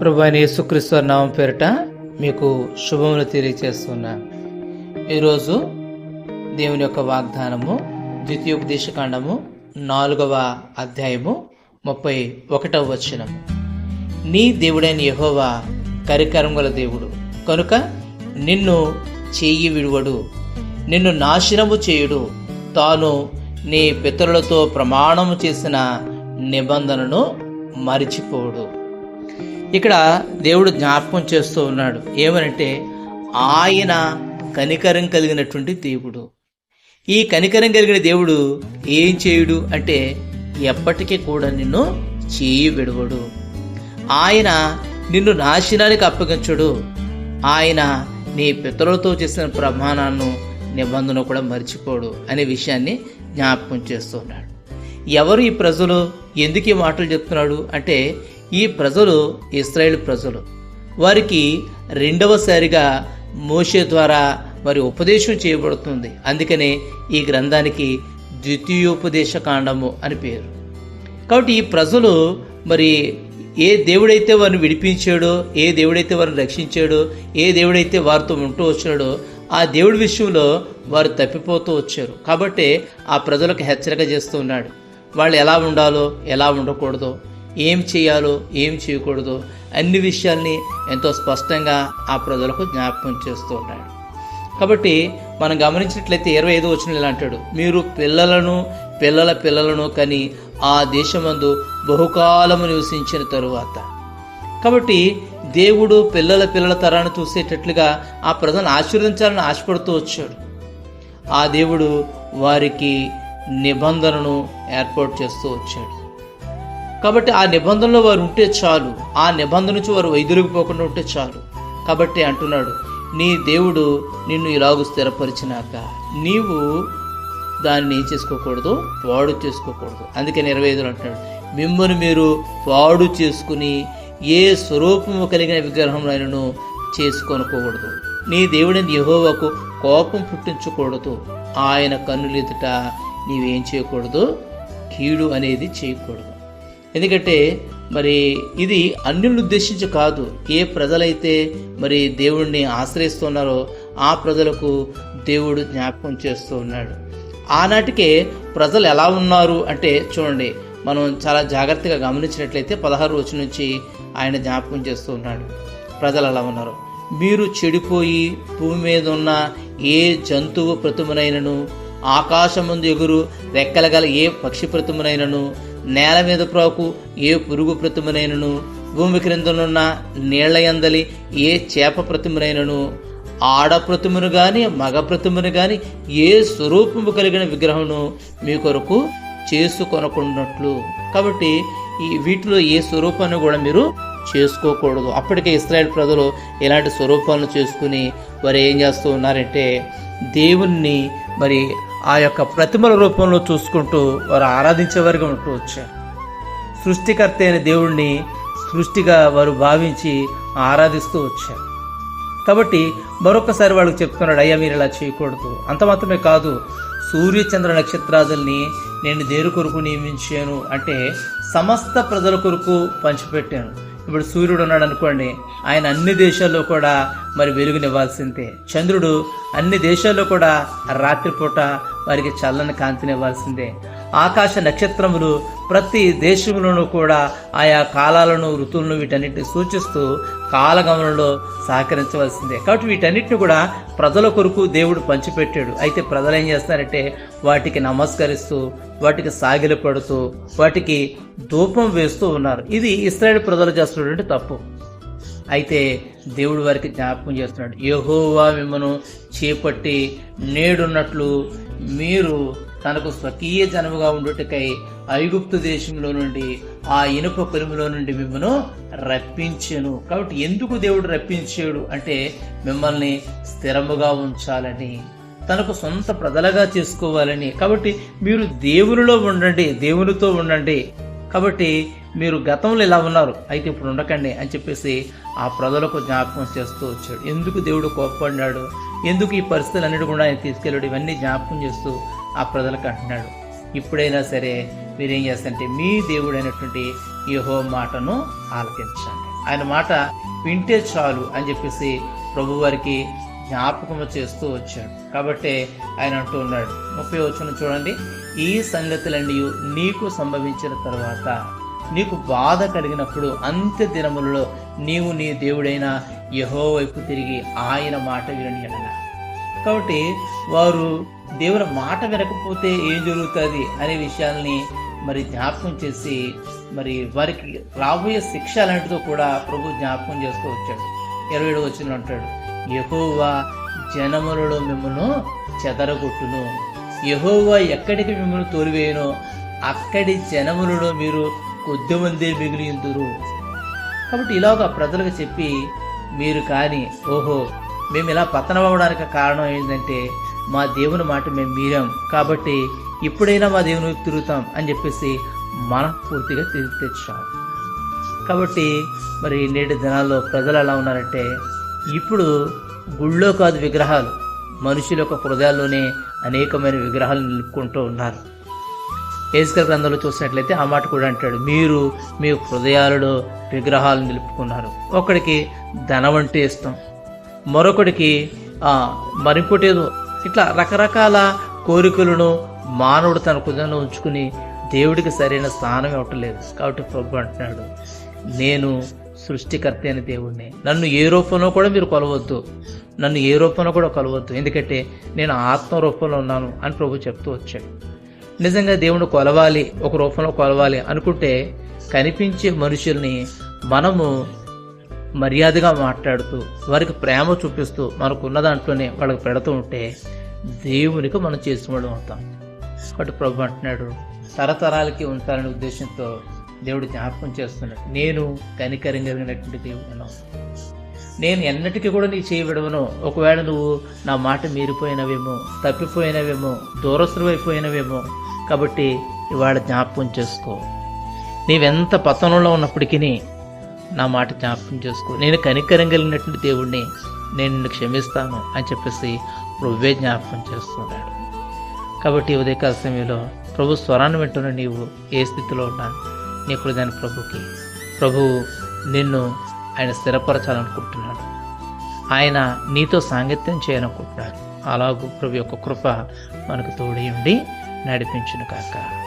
ప్రభు అయిన యేసుక్రీస్తు నామం పేరిట మీకు శుభములు తెలియజేస్తున్నాను ఈరోజు దేవుని యొక్క వాగ్దానము ద్వితీయోపదేశకాండము నాలుగవ అధ్యాయము ముప్పై ఒకటవ వచనము. నీ దేవుడైన యహోవా కరికరం గల దేవుడు కనుక నిన్ను చేయి విడువడు నిన్ను నాశనము చేయుడు తాను నీ పితరులతో ప్రమాణము చేసిన నిబంధనను మరిచిపోడు ఇక్కడ దేవుడు జ్ఞాపకం చేస్తూ ఉన్నాడు. ఏమనంటే ఆయన కనికరం కలిగినటువంటి దేవుడు. ఈ కనికరం కలిగిన దేవుడు ఏం చేయుడు అంటే ఎప్పటికీ కూడా నిన్ను చేయి విడవడు ఆయన నిన్ను నాశనానికి అప్పగించడు. ఆయన నీ పితరులతో చేసిన ప్రమాణాలను నిబంధన కూడా మర్చిపోడు అనే విషయాన్ని జ్ఞాపకం చేస్తున్నాడు ఎవరు ఈ ప్రజలు? ఎందుకు ఈ మాటలు చెప్తున్నాడు? అంటే ఈ ప్రజలు ఇస్రాయేల్ ప్రజలు. వారికి రెండవసారిగా మోషే ద్వారా మరి ఉపదేశం చేయబడుతుంది. అందుకనే ఈ గ్రంథానికి ద్వితీయోపదేశ కాండము అని పేరు. కాబట్టి ఈ ప్రజలు మరి ఏ దేవుడైతే వారిని విడిపించాడో ఏ దేవుడైతే వారిని రక్షించాడో ఏ దేవుడైతే వారితో ఉంటూ వచ్చాడో ఆ దేవుడి విషయంలో వారు తప్పిపోతూ వచ్చారు. కాబట్టి ఆ ప్రజలకు హెచ్చరిక చేస్తూ ఉన్నాడు. వాళ్ళు ఎలా ఉండాలో ఎలా ఉండకూడదో ఏం చేయాలో ఏం చేయకూడదో అన్ని విషయాల్ని ఎంతో స్పష్టంగా ఆ ప్రజలకు జ్ఞాపకం చేస్తూ ఉన్నాడు. కాబట్టి మనం గమనించినట్లయితే ఇరవై ఐదు వచ్చిన ఇలా అంటాడు మీరు పిల్లలను పిల్లల పిల్లలను కని ఆ దేశమందు బహుకాలము నివసించిన తరువాత. కాబట్టి దేవుడు పిల్లల పిల్లల తరాన్ని చూసేటట్లుగా ఆ ప్రజలను ఆశీర్వదించాలని ఆశపడుతూ వచ్చాడు. ఆ దేవుడు వారికి నిబంధనను ఏర్పాటు చేస్తూ వచ్చాడు. కాబట్టి ఆ నిబంధనలో వారు ఉంటే చాలు. ఆ నిబంధన నుంచి వారు వైదొలిగిపోకుండా ఉంటే చాలు. కాబట్టి అంటున్నాడు నీ దేవుడు నిన్ను ఇలాగూ స్థిరపరిచినాక నీవు దాన్ని ఏం చేసుకోకూడదు? వాడు చేసుకోకూడదు. అందుకని ఇరవై ఐదులో అంటున్నాడు మిమ్మల్ని మీరు వాడు చేసుకుని ఏ స్వరూపము కలిగిన విగ్రహంలో చేసుకొనకూడదు. నీ దేవుడిని యహోవకు కోపం పుట్టించకూడదు. ఆయన కన్నులెదుట నీవేం చేయకూడదు? కీడు అనేది చేయకూడదు. ఎందుకంటే మరి ఇది అన్యులను ఉద్దేశించి కాదు ఏ ప్రజలైతే మరి దేవుణ్ణి ఆశ్రయిస్తున్నారో ఆ ప్రజలకు దేవుడు జ్ఞాపకం చేస్తూ ఉన్నాడు. ఆనాటికే ప్రజలు ఎలా ఉన్నారు అంటే చూడండి మనం చాలా జాగ్రత్తగా గమనించినట్లయితే పదహారు రోజు నుంచి ఆయన జ్ఞాపకం చేస్తూ ఉన్నాడు. ప్రజలు ఎలా ఉన్నారు? మీరు చెడిపోయి భూమి మీద ఉన్న ఏ జంతువు ప్రతిమనైనను ఆకాశముందు ఎగురు రెక్కల గల ఏ పక్షి ప్రతిమనైనను నేల మీద ప్రాకు ఏ పురుగు ప్రతిమనైనను భూమి క్రిందనున్న నీళ్ళ ఎందలి ఏ చేప ప్రతిమనైనను ఆడ ప్రతిమను గాని మగ ప్రతిమను గాని ఏ స్వరూపము కలిగిన విగ్రహమును మీ కొరకు చేసుకొనకున్నట్లు కాబట్టి ఈ వీటిలో ఏ స్వరూపాన్ని కూడా మీరు చేసుకోకూడదు. అప్పటికే ఇస్రాయేల్ ప్రజలు ఇలాంటి స్వరూపాలను చేసుకుని వారు ఏం చేస్తూ ఉన్నారంటే దేవుణ్ణి మరి ఆ యొక్క ప్రతిమల రూపంలో చూసుకుంటూ వారు ఆరాధించేవారుగా ఉంటూ వచ్చారు. సృష్టికర్త అయిన దేవుణ్ణి సృష్టిగా వారు భావించి ఆరాధిస్తూ వచ్చారు. కాబట్టి మరొకసారి వాళ్ళకి చెప్తున్నాడు అయ్యా మీరు ఇలా చేయకూడదు. అంత మాత్రమే కాదు సూర్య చంద్ర నక్షత్రాదుల్ని నేను దేని కొరకు నియమించాను? అంటే సమస్త ప్రజల కొరకు పంచిపెట్టాను. ఇప్పుడు సూర్యుడు ఉన్నాడు అనుకోండి ఆయన అన్ని దేశాల్లో కూడా మరి వెలుగునివ్వాల్సిందే. చంద్రుడు అన్ని దేశాల్లో కూడా రాత్రిపూట వారికి చల్లని కాంతినివ్వాల్సిందే. ఆకాశ నక్షత్రములు ప్రతి దేశంలోనూ కూడా ఆయా కాలాలను ఋతువులను వీటన్నిటిని సూచిస్తూ కాలగమనంలో సహకరించవలసిందే. కాబట్టి వీటన్నిటిని కూడా ప్రజల కొరకు దేవుడు పంచిపెట్టాడు. అయితే ప్రజలు ఏం చేస్తారంటే వాటికి నమస్కరిస్తూ వాటికి సాగిలి పడుతూ వాటికి ధూపం వేస్తూ ఉన్నారు. ఇది ఇస్రాయేల్ ప్రజలు చేస్తున్నటువంటి తప్పు. అయితే దేవుడు వారికి జ్ఞాపకం చేస్తున్నాడు. యహోవా మిమ్మను చేపట్టి నేడున్నట్లు మీరు తనకు స్వకీయ జనముగా ఉండుటకై ఐగుప్తు దేశంలో నుండి ఆ ఇనుప కొలుములో నుండి మిమ్మను రప్పించాను. కాబట్టి ఎందుకు దేవుడు రప్పించాడు అంటే మిమ్మల్ని స్థిరముగా ఉంచాలని తనకు సొంత ప్రజలుగా చేసుకోవాలని. కాబట్టి మీరు దేవునిలో ఉండండి దేవునితో ఉండండి. కాబట్టి మీరు గతంలో ఇలా ఉన్నారు అయితే ఇప్పుడు ఉండకండి అని చెప్పేసి ఆ ప్రజలకు జ్ఞాపకం చేస్తూ వచ్చాడు. ఎందుకు దేవుడు కోప్పడినాడు? ఎందుకు ఈ పరిస్థితులు అన్నిటి కూడా ఆయన తీసుకెళ్ళాడు? ఇవన్నీ జ్ఞాపకం చేస్తూ ఆ ప్రజలకు అంటున్నాడు. ఇప్పుడైనా సరే మీరేం చేస్తారంటే మీ దేవుడైనటువంటి యహో మాటను ఆలకించండి. ఆయన మాట వింటే చాలు అని చెప్పేసి ప్రభు వారికి జ్ఞాపకము చేస్తూ వచ్చాడు. కాబట్టి ఆయన అంటూ ఉన్నాడు. ముప్పై వచ్చిన చూడండి. ఈ సంగతులన్నీ నీకు సంభవించిన తర్వాత నీకు బాధ కలిగినప్పుడు అంత్య దినములలో నీవు నీ దేవుడైన యహో వైపు తిరిగి ఆయన మాట వినని కాబట్టి వారు దేవుని మాట వినకపోతే ఏం జరుగుతుంది అనే విషయాల్ని మరి జ్ఞాపకం చేసి మరి వారికి రాబోయే శిక్ష అలాంటిదో కూడా ప్రభు జ్ఞాపకం చేస్తూ వచ్చాడు. ఇరవై ఏడు వచ్చిన అంటాడు యహోవా జనములలో మిమ్మల్ని చెదరగొట్టును. యహోవా ఎక్కడికి మిమ్మల్ని తోలివేయనో అక్కడి జనములలో మీరు కొద్ది మందే మిగిలిందురు కాబట్టి ఇలాగ ప్రజలకు చెప్పి మీరు కానీ ఓహో మేము ఇలా పతనం అవ్వడానికి కారణం ఏంటంటే మా దేవుని మాట మేము మీరాం. కాబట్టి ఇప్పుడైనా మా దేవుని తిరుగుతాం అని చెప్పేసి మనస్ఫూర్తిగా తిరిగి తెచ్చాం. కాబట్టి మరి నేటి దినాల్లో ప్రజలు ఎలా ఉన్నారంటే ఇప్పుడు గుళ్ళో కాదు విగ్రహాలు మనుషుల యొక్క హృదయాల్లోనే అనేకమైన విగ్రహాలు నిలుపుకుంటూ ఉన్నారు. ఏసుకల గ్రంథంలో చూసినట్లయితే ఆ మాట కూడా అంటాడు మీరు మీ హృదయాలలో విగ్రహాలు నిలుపుకున్నారు. ఒకడికి ధనం అంటే ఇష్టం మరొకడికి మరింకోటేదో ఇట్లా రకరకాల కోరికలను మానవుడు తన కుదంలో ఉంచుకుని దేవుడికి సరైన స్థానం ఇవ్వట్లేదు కాబట్టి ప్రభు అంటున్నాడు నేను సృష్టికర్త అయిన దేవుడిని నన్ను ఏ రూపంలో కూడా మీరు కొలవద్దు. నన్ను ఏ రూపంలో కూడా కొలవద్దు. ఎందుకంటే నేను ఆత్మ రూపంలో ఉన్నాను అని ప్రభు చెప్తూ వచ్చాడు. నిజంగా దేవుడు కొలవాలి ఒక రూపంలో కొలవాలి అనుకుంటే కనిపించే మనుషుల్ని మనము మర్యాదగా మాట్లాడుతూ వారికి ప్రేమ చూపిస్తూ మనకున్న దాంట్లోనే వాళ్ళకి పెడుతూ ఉంటే దేవునికి మనం చేసిన అవుతాం. కాబట్టి ప్రభు అంటున్నాడు తరతరాలకి ఉంచాలనే ఉద్దేశంతో దేవుడు జ్ఞాపకం చేస్తున్నాడు నేను కనికరం కలిగినటువంటి దేవుడు నేను. ఎన్నటికీ కూడా నీ చేయి విడవను. ఒకవేళ నువ్వు నా మాట మీరిపోయినవేమో తప్పిపోయినవేమో దూరస్తులైపోయినవేమో కాబట్టి ఇవాళ జ్ఞాపకం చేసుకో. నీవెంత పతనంలో ఉన్నప్పటికీ నా మాట జ్ఞాపకం చేసుకో. నేను కనికరం కలిగినటువంటి దేవుడిని నేను నిన్ను క్షమిస్తాను అని చెప్పేసి ప్రభువే జ్ఞాపకం చేస్తున్నాడు. కాబట్టి ఉదయకాల సమయంలో ప్రభు స్వరాన్ని వింటున్న నీవు ఏ స్థితిలో ఉన్నా నీ హృదయాన్ని ప్రభుకి. ప్రభువు నిన్ను ఆయన స్థిరపరచాలనుకుంటున్నాడు. ఆయన నీతో సాంగత్యం చేయాలనుకుంటున్నాడు. అలాగూ ప్రభు యొక్క కృప మనకు తోడి ఉండి నడిపించును కాక